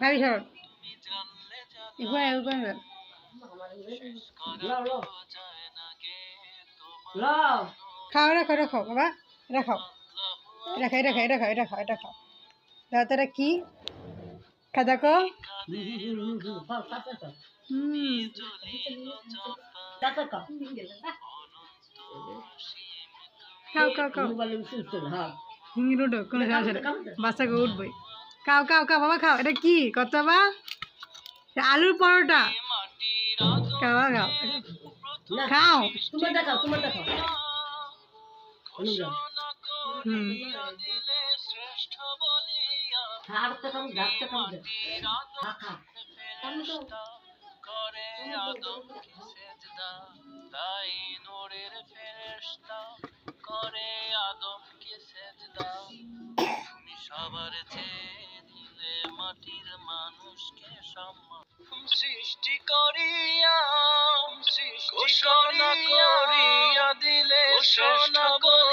ভাবি সর এগুলো এগুলো লাও লাও লাও খাও রাখো রাখো বাবা। রাখো। এটা খাও এটা খাও এটা খাও এটা খাও এটা খাও দাও তো এটা কি? খা দেখো খাও খাও খাও। হ্যাঁ। হিঙ্গি উঠো কোনো বাচ্চাকে উঠবই। খাও খাও খাও বাবা খাও। এটা কি? কত বাবা আলুর পরোটা। খাও খাও খাও। তোমার দেখাও তোমার দেখাও অনুগ্রহ হুম। আর তো কম যাচ্ছে কম খা খা। সবার চেয়ে মাটির মানুষকে সম্মান। সৃষ্টি করিয়া সৃষ্টি করিয়া দিলে ঘোষণা